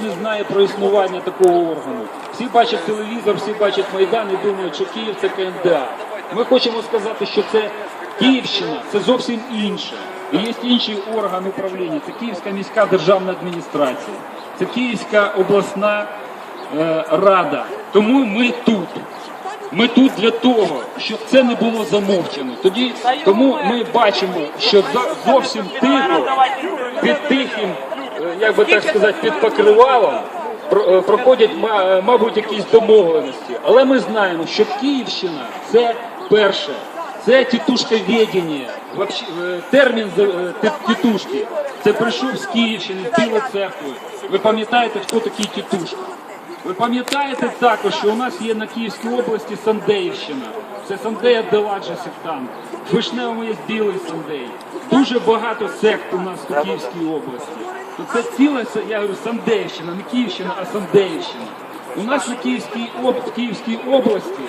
не знає про існування такого органу. Всі бачать телевізор, всі бачать Майдан і думають, що Київ це КНДА. Ми хочемо сказати, що це Київщина, це зовсім інше. І є інший орган управління. Це Київська міська державна адміністрація, це Київська обласна е, рада. Тому ми тут. Ми тут для того, щоб це не було замовчено. Тоді тому ми бачимо, що зовсім тихо під тихим, як би так сказати, під покривалом е, проходять, е, мабуть, якісь домовленості. Але ми знаємо, що Київщина це перше, це тітушковєдіння. Вообще, е, Термін тітушки. Це прийшов з Київщини, з Білої церкви. Ви пам'ятаєте, хто такий тітушка? Ви пам'ятаєте також, що у нас є на Київській області Сандеївщина. Це Сандея Деладжа. В Вишневому є білий Сандей. Дуже багато сект у нас у Київській області. Це ціла, я говорю, Сандеївщина, не Київщина, а Сандеївщина. У нас на Київській, об, Київській області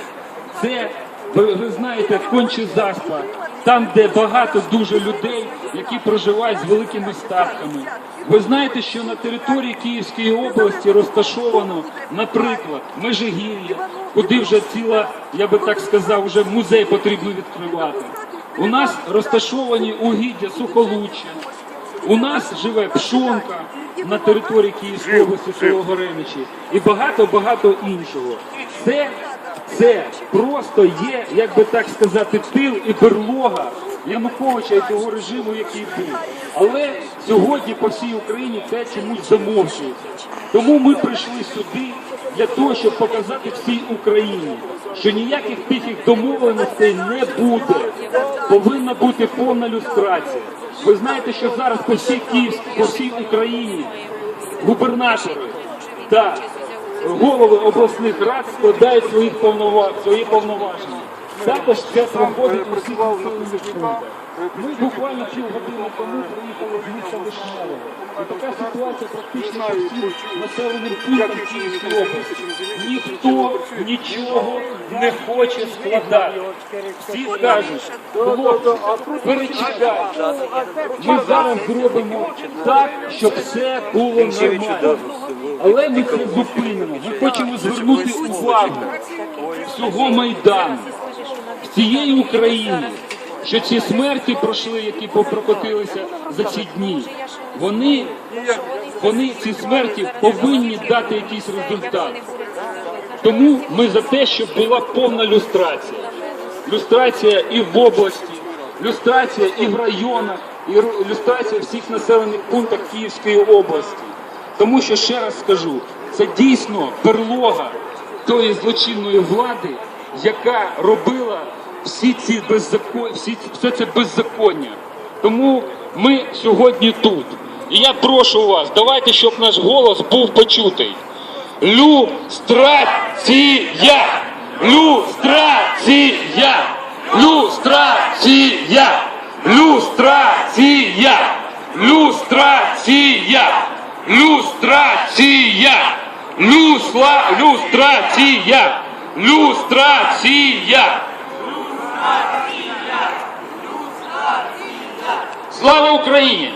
це, ви, ви знаєте, конче заспа, там, де багато дуже людей, які проживають з великими статками. Ви знаєте, що на території Київської області розташовано, наприклад, Межигір'я, куди вже ціла, я би так сказав, вже музей потрібно відкривати. У нас розташовані угіддя Сухолуччя, у нас живе Пшонка на території Київської області, село Гореничі і багато-багато іншого. Це, це просто є, як би так сказати, тил і берлога Януковича і того режиму, який був. Але сьогодні по всій Україні це чомусь замовчується. Тому ми прийшли сюди для того, щоб показати всій Україні, що ніяких тихих домовленостей не буде. Повинна бути повна люстрація. Ви знаєте, що зараз по всій Київській, по всій Україні губернатори та голови обласних рад складають свої повноваження. Також це проходить у всіх населених пунктах. Ми буквально півгодини тому приїхали з міста Вишневого. І така ситуація практично по всім населеним пунктам Київської області. Ніхто нічого не хоче складати. Всі скажуть, хлопці, перечекайте. Ми зараз зробимо так, щоб все було нормально. Але ми це зупинимо. Ми хочемо звернути увагу всього Майдану, всієї України, що ці смерті пройшли, які прокотилися за ці дні. Вони, вони ці смерті повинні дати якийсь результат. Тому ми за те, щоб була повна люстрація. Люстрація і в області, люстрація і в районах, і люстрація в всіх населених пунктах Київської області. Тому що ще раз скажу, це дійсно берлога тої злочинної влади, яка робила всі ці беззакон... всі, все це беззаконня. Тому ми сьогодні тут. І я прошу вас, давайте, щоб наш голос був почутий. Люстрація! Люстрація! Люстрація! Люстрація! Люстрація! Люстрація! Люсла... Люстрація! Люстрація! Слава Україні!